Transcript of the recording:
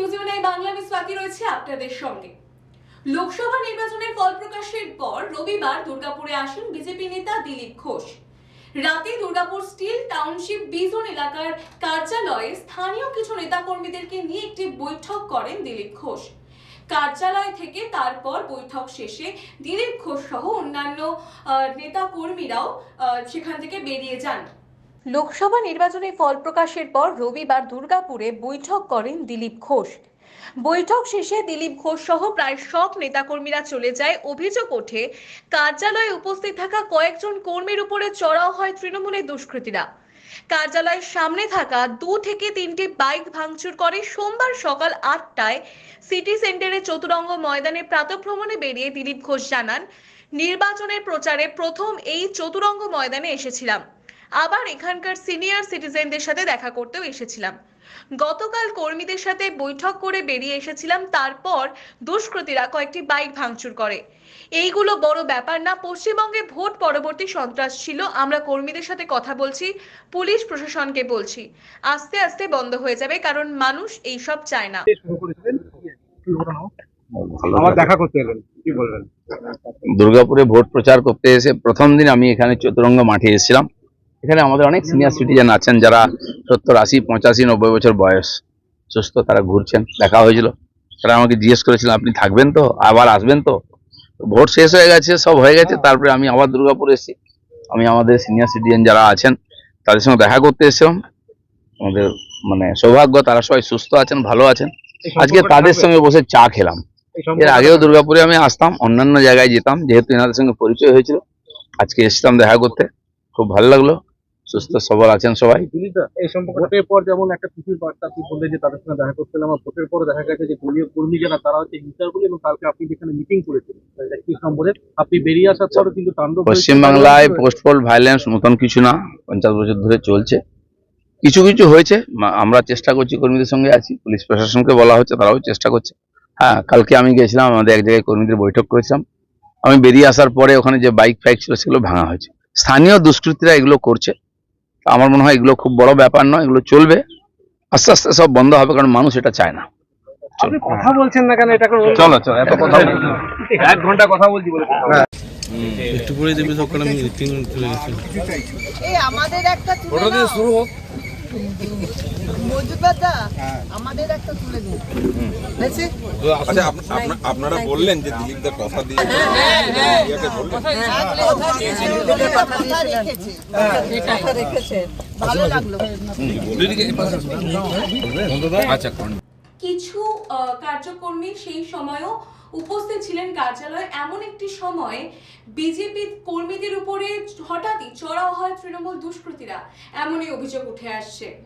News ইউনাই Bangla আমি স্বাতি রয়েছে আপনাদের সঙ্গে। লোকসভা নির্বাচনের ফল প্রকাশের পর রবিবার দুর্গাপুরে আসেন বিজেপি নেতা দিলীপ ঘোষ। রাতে দুর্গাপুর স্টিল টাউনশিপ বিজন এলাকার কার্যালয়ে স্থানীয় কিছু নেতাকর্মীদেরকে নিয়ে একটি বৈঠক করেন দিলীপ ঘোষ। কার্যালয় থেকে তারপর বৈঠক শেষে দিলীপ ঘোষ সহ অন্যান্য নেতা কর্মীরাও সেখান থেকে বেরিয়ে যান। লোকসভা নির্বাচনের ফল প্রকাশের পর রবিবার দুর্গাপুরে বৈঠক করেন দিলীপ ঘোষ। বৈঠক শেষে দিলীপ ঘোষ সহ প্রায় সব নেতাকর্মীরা চলে যায়। অভিযোগ ওঠে, কার্যালয়ে উপস্থিত থাকা কয়েকজন কর্মীর উপরে চড়াও হয় তৃণমূলের দুষ্কৃতীরা। কার্যালয়ের সামনে থাকা দু থেকে তিনটি বাইক ভাঙচুর করে। সোমবার সকাল আটটায় সিটি সেন্টারের চতুরঙ্গ ময়দানে প্রাতভ্রমণে বেরিয়ে দিলীপ ঘোষ জানান, নির্বাচনের প্রচারে প্রথম এই চতুরঙ্গ ময়দানে এসেছিলাম। আবার এখানকার সিনিয়র সিটিজেনদের সাথে দেখা করতেও এসেছিলাম। গতকাল কর্মীদের সাথে বৈঠক করে বেরিয়ে এসেছিলাম তারপর দুষ্কৃতীরা কয়েকটি বাইক ভাঙচুর করে। এইগুলো বড় ব্যাপার না পশ্চিমবঙ্গে ভোট পরবর্তী সন্ত্রাস ছিল আমরা কর্মীদের সাথে কথা বলছি পুলিশ প্রশাসনকে বলছি। আস্তে আস্তে বন্ধ হয়ে যাবে কারণ মানুষ এইসব চায় না। শুরু করেছিলেন? কি ঘটনা ভালো। আমার দেখা করতে এলেন কি বলবেন? দুর্গাপুরে ভোট প্রচার করতে এসে প্রথম দিন আমি এখানে চতুরঙ্গ মাঠে এসেছিলাম। এখানে আমাদের অনেক সিনিয়র সিটিজেন আছেন যারা সত্তর আশি পঁচাশি নব্বই বছর বয়স। সুস্থ তারা ঘুরছেন দেখা হয়েছিল। তারা আমাকে জিজ্ঞেস করেছিলেন আপনি থাকবেন তো? আবার আসবেন তো? তো ভোট শেষ হয়ে গেছে সব হয়ে গেছে। তারপরে আমি আবার দুর্গাপুর এসেছি। আমি আমাদের সিনিয়র সিটিজেন যারা আছেন তাদের সঙ্গে দেখা করতে এসেছিলাম। আমাদের মানে সৌভাগ্য তারা সবাই সুস্থ আছেন ভালো আছেন। আজকে তাদের সঙ্গে বসে চা খেলাম। এর আগেও দুর্গাপুরে আমি আসতাম অন্যান্য জায়গায় যেতাম যেহেতু এনাদের সঙ্গে পরিচয় হয়েছিল। আজকে এসেছিলাম দেখা করতে। খুব ভালো লাগল। সুস্থ সবল আছেন সবাই? এই সম্পর্ক ভোটের পর যেমন একটা খুশির বার্তা আপনি বললেন যে তাদের সঙ্গে দেখা করতে এলাম আর ভোটের পরে দেখা গেছে যে দলীয় কর্মী যারা তারা হচ্ছে হিংসাগুলি এবং কালকে আপনি যেখানে মিটিং করেছিলেন একত্রিশ নম্বরে আপনি বেরিয়ে আসার পরও কিন্তু তাণ্ডব পশ্চিমবাংলায় পোস্ট ভাইলেন্স নতুন কিছু না পঞ্চাশ বছর ধরে চলছে। কিছু কিছু হয়েছে আমরা চেষ্টা করছি কর্মীদের সঙ্গে আছি পুলিশ প্রশাসনকে বলা হচ্ছে তারাও চেষ্টা করছে। হ্যাঁ কালকে আমি গেছিলাম আমাদের এক জায়গায় কর্মীদের বৈঠক করেছিলাম। আমি বেরিয়ে আসার পরে ওখানে যে বাইক ফাইক ছিল সেগুলো ভাঙা হয়েছে। স্থানীয় দুষ্কৃতীরা এগুলো করছে। আমার মনে হয় এগুলো খুব বড় ব্যাপার নয় এগুলো চলবে। আস্তে আস্তে সব বন্ধ হবে কারণ মানুষ এটা চায় না। আপনি কথা বলছেন না কেন? এটা চলো চলো এত কথা এক ঘণ্টা কথা বলছি বলে একটু পরে দেবে সকালে আমি মিটিং চলে গেছি। এই আমাদের একটা শুরু হোক। মজুদাদা আমাদের একটা তুলে দিন। হয়েছে? আচ্ছা আপনারা বললেন যে দিলীপদার কথা দিয়ে কথা ভালো লাগল। আচ্ছা কিছু কার্যকর্মী সেই সময়ও উপস্থিত ছিলেন কার্যালয়ে। এমন একটি সময় বিজেপি কর্মীদের উপরে হঠাৎই চড়াও হয় তৃণমূল দুষ্কৃতীরা। এমনই অভিযোগ উঠে আসছে।